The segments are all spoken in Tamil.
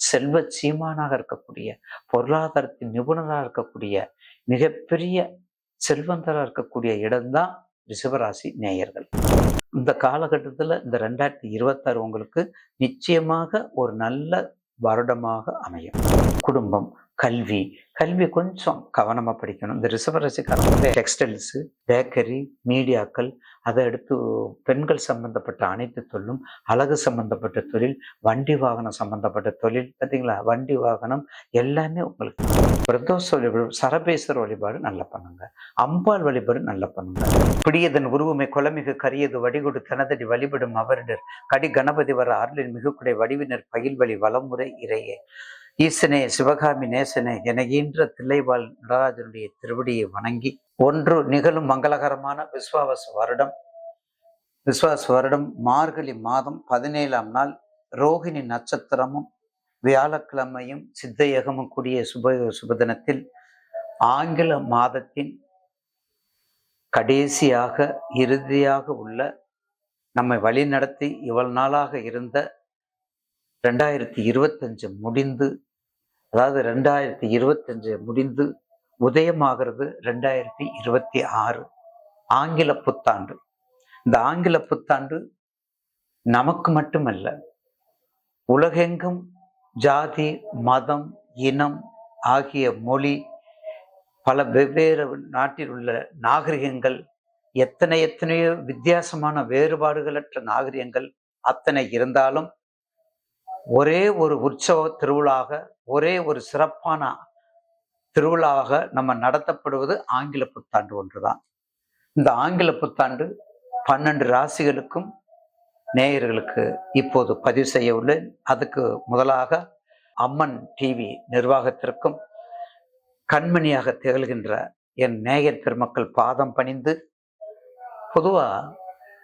செல்வ சீமானாக இருக்கக்கூடிய பொருளாதாரத்தின் நிபுணராக இருக்கக்கூடிய மிகப்பெரிய செல்வந்தராக இருக்கக்கூடிய இடம்தான் ரிஷபராசி நேயர்கள். இந்த காலகட்டத்தில் இந்த ரெண்டாயிரத்தி இருபத்தாறு உங்களுக்கு நிச்சயமாக ஒரு நல்ல வருடமாக அமையும். குடும்பம் கல்வி. கல்வி கொஞ்சம் கவனமாக படிக்கணும். இந்த ரிசவரசிக்காரங்க டெக்ஸ்டைல்ஸு பேக்கரி மீடியாக்கள் அதை அடுத்து பெண்கள் சம்பந்தப்பட்ட அனைத்து தொழிலும் அழகு சம்பந்தப்பட்ட தொழில் வண்டி வாகனம் சம்பந்தப்பட்ட தொழில் பார்த்தீங்களா? வண்டி வாகனம் எல்லாமே உங்களுக்கு பிரதோஷ வழிபாடு சரபேஸ்வர வழிபாடு நல்லா பண்ணுங்க. அம்பாள் வழிபாடு நல்லா பண்ணுங்க. பிடியதன் உருவமை குலமிகு கரியது வடிகொடு தனதடி வழிபடும் அவரிடர். கடி கணபதி வர அருளின் மிகுக்குடை வடிவினர் பயில்வழி வளமுறை இறையே. ஈசனே சிவகாமி நேசனே எனகின்ற தில்லைவாழ் நடராஜனுடைய திருவடியை வணங்கி ஒன்று நிகழும் மங்களகரமான விஸ்வாவச வருடம். விஸ்வாச வருடம் மார்கழி மாதம் பதினேழாம் நாள் ரோகிணி நட்சத்திரமும் வியாழக்கிழமையும் சித்தயகமும் கூடிய சுப சுபதினத்தில் ஆங்கில மாதத்தின் கடைசியாக இறுதியாக உள்ள நம்மை வழிநடத்தி இவ்வளவு நாளாக இருந்த ரெண்டாயிரத்தி இருபத்தஞ்சு முடிந்து அதாவது ரெண்டாயிரத்தி இருபத்தஞ்சு முடிந்து உதயமாகிறது ரெண்டாயிரத்தி இருபத்தி ஆறு ஆங்கில புத்தாண்டு. இந்த ஆங்கில புத்தாண்டு நமக்கு மட்டுமல்ல உலகெங்கும் ஜாதி மதம் இனம் ஆகிய மொழி பல வெவ்வேறு நாட்டில் உள்ள நாகரிகங்கள் எத்தனை எத்தனையோ வித்தியாசமான வேறுபாடுகளற்ற நாகரிகங்கள் அத்தனை இருந்தாலும் ஒரே ஒரு உற்சவ திருவிழாக ஒரே ஒரு சிறப்பான திருவிழாவாக நம்ம நடத்தப்படுவது ஆங்கில புத்தாண்டு ஒன்றுதான். இந்த ஆங்கில புத்தாண்டு பன்னெண்டு ராசிகளுக்கும் நேயர்களுக்கு இப்போது பதிவு செய்ய உள்ளேன். அதுக்கு முதலாக அம்மன் டிவி நிர்வாகத்திற்கும் கண்மணியாக திகழ்கின்ற என் நேயர் பெருமக்கள் பாதம் பணிந்து பொதுவாக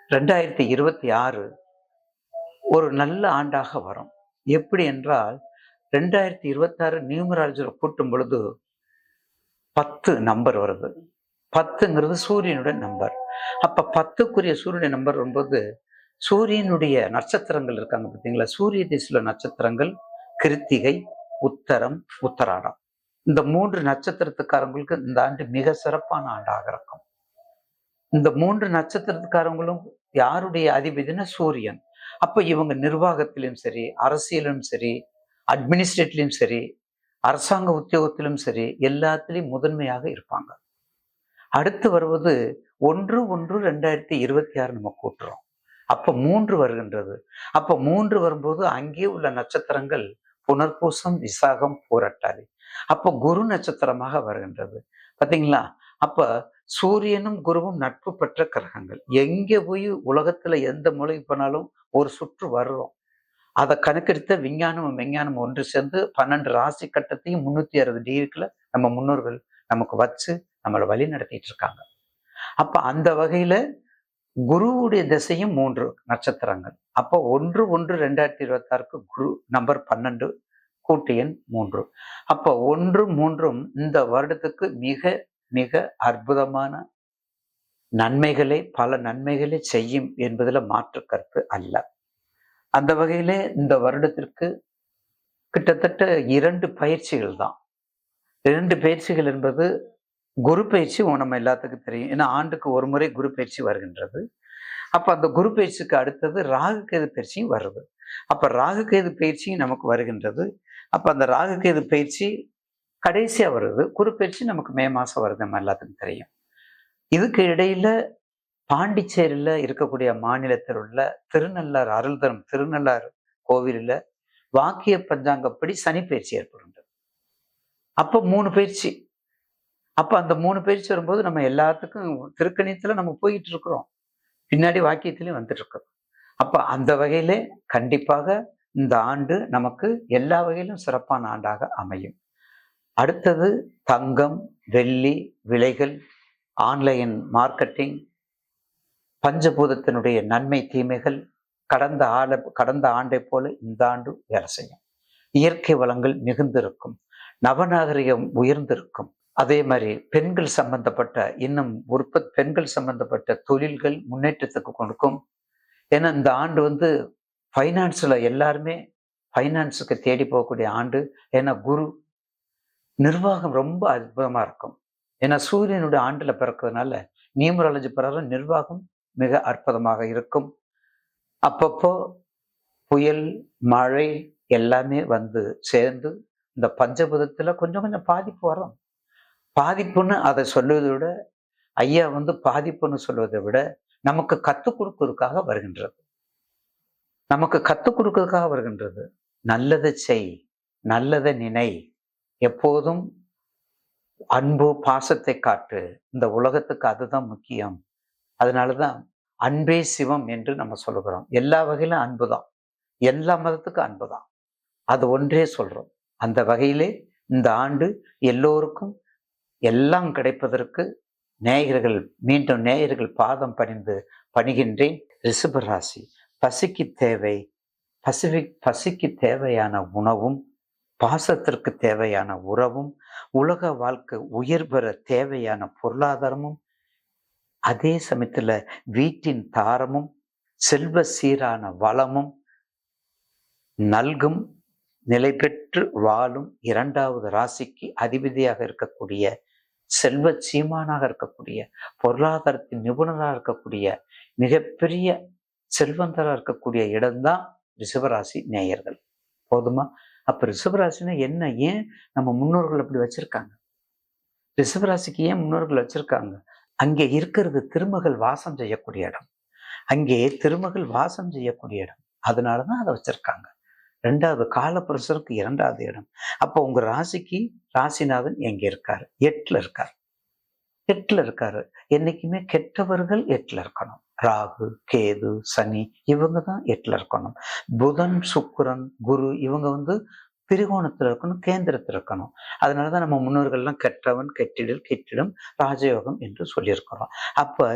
ரெண்டாயிரத்தி இருபத்தி ஆறு ஒரு நல்ல ஆண்டாக வரும். எப்படி என்றால் ரெண்டாயிரத்தி இருபத்தாறு நியூமராலஜியில் கூட்டும் பொழுது பத்து நம்பர் வருது. பத்துங்கிறது சூரியனுடைய நம்பர். அப்ப பத்துக்குரிய சூரியனுடைய நம்பர் வரும்போது சூரியனுடைய நட்சத்திரங்கள் இருக்காங்க பார்த்தீங்களா? சூரிய திசையில் நட்சத்திரங்கள் கிருத்திகை உத்தரம் உத்தராடம். இந்த மூன்று நட்சத்திரத்துக்காரங்களுக்கு இந்த ஆண்டு மிக சிறப்பான ஆண்டாக இருக்கும். இந்த மூன்று நட்சத்திரத்துக்காரங்களும் யாருடைய அதிபதினா சூரியன். அப்ப இவங்க நிர்வாகத்திலும் சரி அரசியலும் சரி அட்மினிஸ்ட்ரேட்லயும் சரி அரசாங்க உத்தியோகத்திலும் சரி எல்லாத்துலேயும் முதன்மையாக இருப்பாங்க. அடுத்து வருவது ஒன்று ஒன்று ரெண்டாயிரத்தி இருபத்தி ஆறு நம்ம கூட்டுறோம். அப்ப மூன்று வருகின்றது. அப்ப மூன்று வரும்போது அங்கே உள்ள நட்சத்திரங்கள் புனர்பூசம் விசாகம் போராட்டாதி. அப்ப குரு நட்சத்திரமாக வருகின்றது. பாத்தீங்களா? அப்ப சூரியனும் குருவும் நட்பு பெற்ற கிரகங்கள். எங்கே போய் உலகத்துல எந்த மூலைக்கு போனாலும் ஒரு சுற்று வர்றோம். அதை கணக்கெடுத்த விஞ்ஞானமும் விஞ்ஞானம் ஒன்று சேர்ந்து பன்னெண்டு ராசி கட்டத்தையும் முன்னூத்தி அறுபது டிகிரிக்குள்ள நம்ம முன்னோர்கள் நமக்கு வச்சு நம்மளை வழி நடத்திட்டு இருக்காங்க. அப்ப அந்த வகையில குருவுடைய திசையும் மூன்று நட்சத்திரங்கள். அப்போ ஒன்று ஒன்று ரெண்டாயிரத்தி இருபத்தாறுக்கு குரு நம்பர் பன்னெண்டு கூட்டு எண் மூன்று. அப்போ ஒன்று மூன்றும் இந்த வருடத்துக்கு மிக மிக அற்புதமான நன்மைகளை பல நன்மைகளை செய்யும் என்பதில் மாற்று கருத்து அல்ல. அந்த வகையிலே இந்த வருடத்திற்கு கிட்டத்தட்ட இரண்டு பயிற்சிகள் தான். இரண்டு பயிற்சிகள் என்பது குரு பயிற்சி நம்ம எல்லாத்துக்கும் தெரியும். ஏன்னா ஆண்டுக்கு ஒரு முறை குரு பயிற்சி வருகின்றது. அப்ப அந்த குரு பயிற்சிக்கு அடுத்தது ராகு கேது பயிற்சியும் வருது. அப்ப ராகு கேது பயிற்சியும் நமக்கு வருகின்றது. அப்ப அந்த ராகு கேது பயிற்சி கடைசியாக வருது. குறுப்பெயர்ச்சி நமக்கு மே மாசம் வருது நம்ம எல்லாத்துக்கும் தெரியும். இதுக்கு இடையில பாண்டிச்சேரியில் இருக்கக்கூடிய மாநிலத்தில் உள்ள திருநள்ளார் அருள்தரம் திருநள்ளார் கோவிலில் வாக்கிய பஞ்சாங்கப்படி சனி பயிற்சி ஏற்படுகின்றது அப்போ மூணு பயிற்சி. அப்போ அந்த மூணு பயிற்சி வரும்போது நம்ம எல்லாத்துக்கும் திருக்கணியத்துல நம்ம போயிட்டு இருக்கிறோம் பின்னாடி வாக்கியத்திலையும் வந்துட்டு இருக்கோம் அப்போ அந்த வகையிலே கண்டிப்பாக இந்த ஆண்டு நமக்கு எல்லா வகையிலும் சிறப்பான ஆண்டாக அமையும். அடுத்தது தங்கம் வெள்ளி விலைகள் ஆன்லைன் மார்க்கெட்டிங் பஞ்சபூதத்தினுடைய நன்மை தீமைகள் கடந்த ஆள கடந்த ஆண்டை போல இந்த ஆண்டு வேலை செய்யும். இயற்கை வளங்கள் மிகுந்திருக்கும். நவநாகரிகம் உயர்ந்திருக்கும். அதே மாதிரி பெண்கள் சம்பந்தப்பட்ட இன்னும் உற்பத் பெண்கள் சம்பந்தப்பட்ட தொழில்கள் முன்னேற்றத்துக்கு கொடுக்கும். ஏன்னா இந்த ஆண்டு வந்து ஃபைனான்ஸில் எல்லாருமே ஃபைனான்ஸுக்கு தேடி போகக்கூடிய ஆண்டு. ஏன்னா குரு நிர்வாகம் ரொம்ப அற்புதமாக இருக்கும். ஏன்னா சூரியனுடைய ஆண்டில் பிறக்கிறதுனால நியூமராலஜி பிறகு நிர்வாகம் மிக அற்புதமாக இருக்கும். அப்பப்போ புயல் மழை எல்லாமே வந்து சேர்ந்து இந்த பஞ்சபுதத்தில் கொஞ்சம் கொஞ்சம் பாதிப்பு வரும். பாதிப்புன்னு அதை சொல்லுவதை விட ஐயா வந்து பாதிப்புன்னு சொல்வதை விட நமக்கு கற்றுக் கொடுக்கறதுக்காக வருகின்றது. நமக்கு கற்றுக் கொடுக்கறதுக்காக வருகின்றது. நல்லதை செய் நல்லதை நினை எப்போதும் அன்பு பாசத்தை காட்டு. இந்த உலகத்துக்கு அதுதான் முக்கியம். அதனால தான் அன்பே சிவம் என்று நம்ம சொல்லுகிறோம். எல்லா வகையிலும் அன்பு தான் எல்லா மதத்துக்கும் அன்பு தான் அது ஒன்றே சொல்கிறோம் அந்த வகையிலே இந்த ஆண்டு எல்லோருக்கும் எல்லாம் கிடைப்பதற்கு நேயர்கள் மீண்டும் நேயர்கள் பாதம் பணிந்து பணிகின்றேன். ரிஷபராசி பசிக்கு தேவை பசிபிக் பசிக்கு தேவையான உணவும் பாசத்திற்கு தேவையான உறவும் உலக வாழ்க்கை உயர் பெற தேவையான பொருளாதாரமும் அதே சமயத்துல வீட்டின் தாரமும் செல்வ சீரான வளமும் நல்கும் நிலை பெற்று வாழும் இரண்டாவது ராசிக்கு அதிபதியாக இருக்கக்கூடிய செல்வ சீமானாக இருக்கக்கூடிய பொருளாதாரத்தின் நிபுணராக இருக்கக்கூடிய மிகப்பெரிய செல்வந்தராக இருக்கக்கூடிய இடம்தான் ரிஷபராசி நேயர்கள். போதுமா? அப்ப ரிஷபராசினா என்ன? ஏன் நம்ம முன்னோர்கள் அப்படி வச்சிருக்காங்க? ரிஷபராசிக்கு ஏன் முன்னோர்கள் வச்சிருக்காங்க? அங்கே இருக்கிறது திருமகள் வாசம் செய்யக்கூடிய இடம். அங்கே திருமகள் வாசம் செய்யக்கூடிய இடம். அதனாலதான் அதை வச்சிருக்காங்க. ரெண்டாவது காலப்புருஷருக்கு இரண்டாவது இடம். அப்போ உங்க ராசிக்கு ராசிநாதன் எங்க இருக்காரு? எட்டுல இருக்காரு. எட்டுல இருக்காரு. என்னைக்குமே கெட்டவர்கள் எட்டுல இருக்கணும். ராகு கேது சனி இவங்க தான் எட்டுல இருக்கணும். புதன் சுக்கிரன் குரு இவங்க வந்து திரிகோணத்தில் இருக்கணும் கேந்திரத்துல இருக்கணும். அதனாலதான் நம்ம முன்னோர்கள்லாம் கெட்டவன் கெட்டிடல் கெட்டிடம் ராஜயோகம் என்று சொல்லியிருக்கிறோம். அப்ப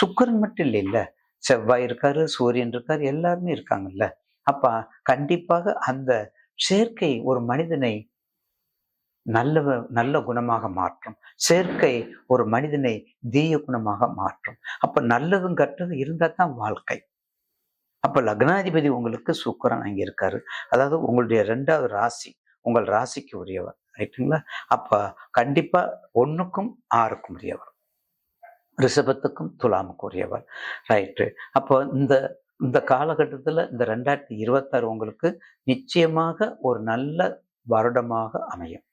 சுக்கரன் மட்டும் இல்லை இல்லை செவ்வாய் இருக்காரு சூரியன் இருக்காரு எல்லாருமே இருக்காங்கல்ல. அப்போ கண்டிப்பாக அந்த சேர்க்கை ஒரு மனிதனை நல்ல நல்ல குணமாக மாற்றும். சேர்க்கை ஒரு மனிதனை தீய குணமாக மாற்றும். அப்ப நல்லதும் கற்றது இருந்தா தான் வாழ்க்கை. அப்ப லக்னாதிபதி உங்களுக்கு சுக்கரன் அங்க இருக்காரு அதாவது உங்களுடைய ரெண்டாவது ராசி உங்கள் ராசிக்கு உரியவர். ரைட்டுங்களா? அப்ப கண்டிப்பா ஒண்ணுக்கும் ஆறுக்கும் உரியவர். ரிஷபத்துக்கும் துலாமுக்கும் உரியவர். ரைட்டு. அப்போ இந்த இந்த காலகட்டத்தில் இந்த ரெண்டாயிரத்தி இருபத்தாறு உங்களுக்கு நிச்சயமாக ஒரு நல்ல வருடமாக அமையும்.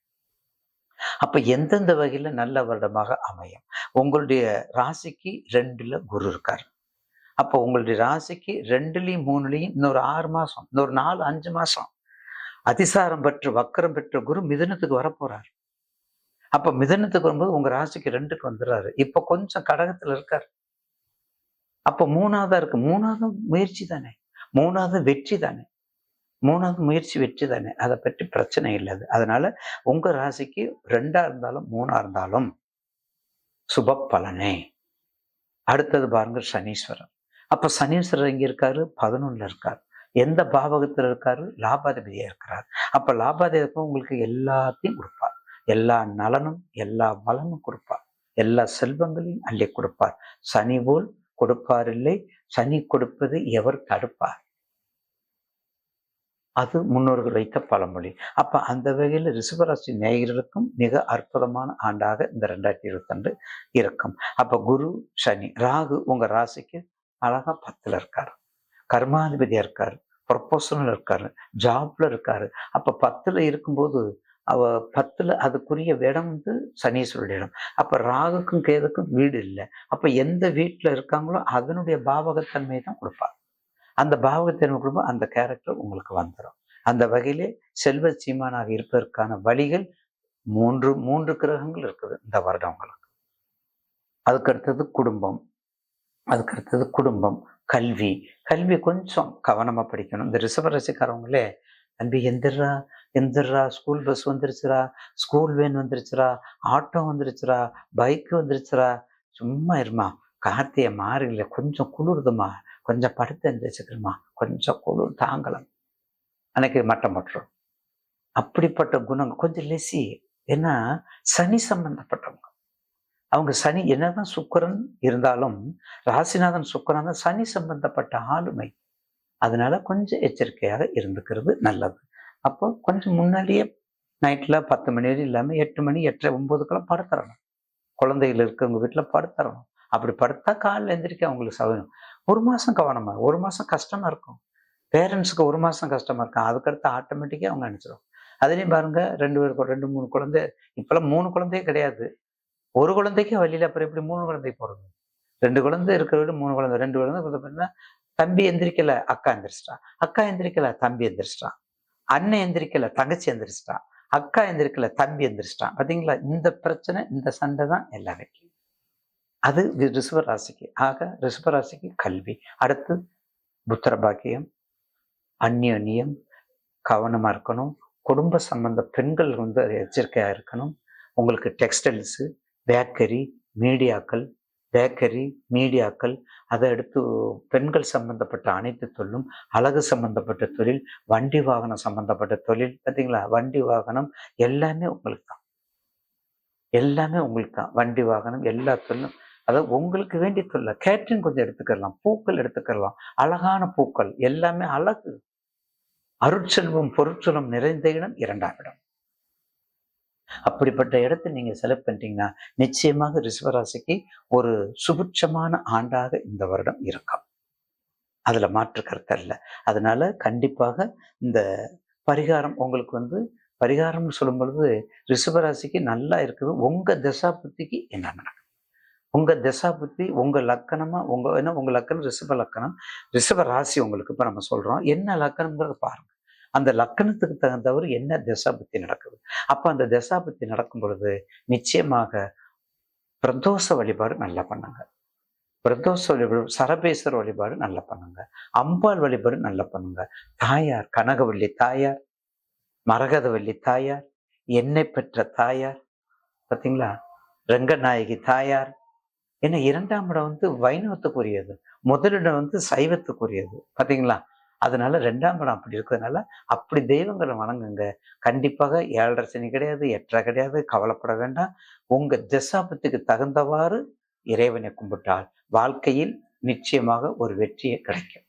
அப்ப எந்தெந்த வகையில நல்ல வருடமாக அமையும்? உங்களுடைய ராசிக்கு ரெண்டுல குரு இருக்காரு. அப்போ உங்களுடைய ராசிக்கு ரெண்டுலேயும் மூணுலேயும் இன்னொரு ஆறு மாசம் இன்னொரு நாலு அஞ்சு மாசம். அதிசாரம் பெற்று வக்கரம் பெற்ற குரு மிதனத்துக்கு வரப்போகிறார் அப்ப மிதனத்துக்கு வரும்போது உங்க ராசிக்கு ரெண்டுக்கு வந்துடுறாரு. இப்ப கொஞ்சம் கடகத்துல இருக்காரு. அப்போ மூணாவதா இருக்கு. மூணாவது முயற்சி தானே. மூணாவது வெற்றி தானே. மூணாவது முயற்சி வெற்றி தானே. அதை பற்றி பிரச்சனை இல்லை அதனால உங்க ராசிக்கு ரெண்டா இருந்தாலும் மூணா இருந்தாலும் சுப பலனே. அடுத்தது பாருங்க சனீஸ்வரர். அப்ப சனீஸ்வரர் எங்க இருக்காரு? பதினொன்னுல இருக்காரு. எந்த பாவகத்தில் இருக்காரு? லாபாதிபதியா இருக்கிறார். அப்ப லாபாதிபதி உங்களுக்கு எல்லாத்தையும் கொடுப்பார். எல்லா நலனும் எல்லா வளமும் கொடுப்பார். எல்லா செல்வங்களையும் அள்ளி கொடுப்பார். சனி போல் கொடுப்பாரில்லை சனி கொடுப்பது எவர் தடுப்பார்? அது முன்னோர்கள் வைத்த பழமொழி. அப்ப அந்த வகையில் ரிஷபராசி நேயர்களுக்கும் மிக அற்புதமான ஆண்டாக இந்த ரெண்டாயிரத்தி இருபத்தி ரெண்டு இருக்கும். அப்ப குரு சனி ராகு உங்க ராசிக்கு அழகா பத்துல இருக்காரு. கர்மாதிபதியா இருக்காரு. ப்ரொபோசனல் இருக்காரு. ஜாப்ல இருக்காரு. அப்ப பத்துல இருக்கும்போது அவ பத்துல அதுக்குரிய இடம் வந்து சனீஸ்வருடைய இடம். அப்ப ராகுக்கும் கேதுக்கும் வீடு இல்லை. அப்ப எந்த வீட்டுல இருக்காங்களோ அதனுடைய பாவகத்தன்மையை தான் கொடுப்பாங்க அந்த பாவகத்தன்மை குடும்பம் அந்த கேரக்டர் உங்களுக்கு வந்துடும் அந்த வகையிலே செல்வ சீமானாக இருப்பதற்கான வழிகள் மூன்று மூன்று கிரகங்கள் இருக்குது இந்த வருடம் உங்களுக்கு. அதுக்கு அடுத்தது குடும்பம். அதுக்கு அடுத்தது குடும்பம் கல்வி. கல்வி கொஞ்சம் கவனமாக படிக்கணும். இந்த ரிசவரசிக்காரவங்களே தம்பி எந்திரா எந்திரா ஸ்கூல் பஸ் வந்துருச்சுரா ஸ்கூல் வேன் வந்துருச்சுரா ஆட்டோ வந்துருச்சுரா பைக் வந்துருச்சுரா சும்மா இருமா. கார்த்திகை மாறில கொஞ்சம் குளிருதுமா. கொஞ்சம் படுத்து எந்திரிச்சுக்கிறமா கொஞ்சம் குளிர் தாங்கலாம். அன்னைக்கு மட்டம் பட்டுரும். அப்படிப்பட்ட குணங்கள். கொஞ்சம் லெசி. ஏன்னா சனி சம்பந்தப்பட்டவங்க. அவங்க சனி என்னதான் சுக்கரன் இருந்தாலும் ராசிநாதன் சுக்கரன் தான் சனி சம்பந்தப்பட்ட ஆளுமை. அதனால கொஞ்சம் எச்சரிக்கையாக இருந்துக்கிறது நல்லது. அப்போ கொஞ்சம் முன்னாடியே நைட்ல பத்து மணி வரையும் இல்லாம எட்டு மணி எட்டரை ஒன்பதுக்கெல்லாம் படுத்துறணும். குழந்தைகள் இருக்கவங்க வீட்டில் படுத்துறணும். அப்படி படுத்தா காலைல எந்திரிக்க அவங்களுக்கு சௌகரியம். ஒரு மாசம் கவனமா ஒரு மாசம் கஷ்டமா இருக்கும். பேரண்ட்ஸுக்கு ஒரு மாசம் கஷ்டமா இருக்கும். அதுக்கடுத்து ஆட்டோமேட்டிக்காக அவங்க நினச்சிடும் அதுலயும் பாருங்க ரெண்டு பேருக்கு ரெண்டு மூணு குழந்தை. இப்பெல்லாம் மூணு குழந்தையே கிடையாது. ஒரு குழந்தைக்கு வழியில அப்புறம் எப்படி மூணு குழந்தை போறது? ரெண்டு குழந்தை இருக்கிற விட மூணு குழந்தை. ரெண்டு குழந்தை பார்த்தீங்கன்னா தம்பி எந்திரிக்கல அக்கா எந்திரிச்சிட்டான் அக்கா எந்திரிக்கல தம்பி எந்திரிச்சிட்டான் அண்ணன் எந்திரிக்கல தங்கச்சி எந்திரிச்சிட்டான் அக்கா எந்திரிக்கல தம்பி எந்திரிச்சிட்டான் பாத்தீங்களா? இந்த பிரச்சனை இந்த சண்டை தான் எல்லா வீட்லையும். அது ரிஷபராசிக்கு. ராசிக்கு ஆக ரிஷபராசிக்கு கல்வி. அடுத்து புத்திர பாக்கியம் அந்யோன்யம் கவனமாக இருக்கணும். குடும்ப சம்பந்த பெண்கள் வந்து அது இருக்கணும். உங்களுக்கு டெக்ஸ்டைல்ஸு பேக்கரி மீடியாக்கள் பேக்கரி மீடியாக்கள் அதை அடுத்து பெண்கள் சம்பந்தப்பட்ட அனைத்து தொழிலும் அழகு சம்பந்தப்பட்ட தொழில் வண்டி வாகனம் சம்பந்தப்பட்ட தொழில் பார்த்தீங்களா வண்டி வாகனம் எல்லாமே உங்களுக்கு தான். எல்லாமே உங்களுக்கு தான். வண்டி வாகனம் எல்லா தொழிலும் அதாவது உங்களுக்கு வேண்டிய சொல்ல கேட்ரிங் கொஞ்சம் எடுத்துக்கலாம் பூக்கள் எடுத்துக்கலாம் அழகான பூக்கள் எல்லாமே அழகு. அருட்செல்வம் பொருட்செல்வம் நிறைந்த இடம் இரண்டாம் இடம். அப்படிப்பட்ட இடத்தை நீங்க செலக்ட் பண்ணிட்டீங்கன்னா நிச்சயமாக ரிஷபராசிக்கு ஒரு சுபிட்சமான ஆண்டாக இந்த வருடம் இருக்கும். அதுல மாற்று கருத்து இல்லை அதனால கண்டிப்பாக இந்த பரிகாரம் உங்களுக்கு வந்து பரிகாரம்னு சொல்லும் பொழுது ரிஷபராசிக்கு நல்லா இருக்குது. உங்க தசாபுத்திக்கு என்ன நடக்கும்? உங்கள் திசா புத்தி உங்கள் லக்கணமாக உங்கள் என்ன உங்கள் லக்கணம் ரிஷப லக்கணம் ரிஷப ராசி உங்களுக்கு இப்போ நம்ம சொல்கிறோம் என்ன லக்கணங்கிறத பாருங்கள் அந்த லக்கணத்துக்கு தகுந்தவர் என்ன திசா புத்தி நடக்குது. அப்போ அந்த திசா புத்தி நடக்கும் பொழுது நிச்சயமாக பிரதோஷ வழிபாடு நல்லா பண்ணுங்க. பிரதோஷ வழிபாடு சரபேஸ்வர வழிபாடு நல்லா பண்ணுங்க. அம்பாள் வழிபாடு நல்லா பண்ணுங்க. தாயார் கனகவல்லி தாயார் மரகதவல்லி தாயார் எண்ணெய் பெற்ற தாயார் பார்த்தீங்களா ரங்கநாயகி தாயார் ஏன்னா இரண்டாம் இடம் வந்து வைணவத்துக்குரியது. முதலிடம் வந்து சைவத்துக்குரியது. பார்த்தீங்களா அதனால ரெண்டாம் இடம் அப்படி இருக்கிறதுனால அப்படி தெய்வங்களை வணங்குங்க. கண்டிப்பாக ஏழரை சனி கிடையாது எட்டரை கிடையாது கவலைப்பட வேண்டாம். உங்க தசாபத்துக்கு தகுந்தவாறு இறைவனை கும்பிட்டால் வாழ்க்கையில் நிச்சயமாக ஒரு வெற்றியை கிடைக்கும்.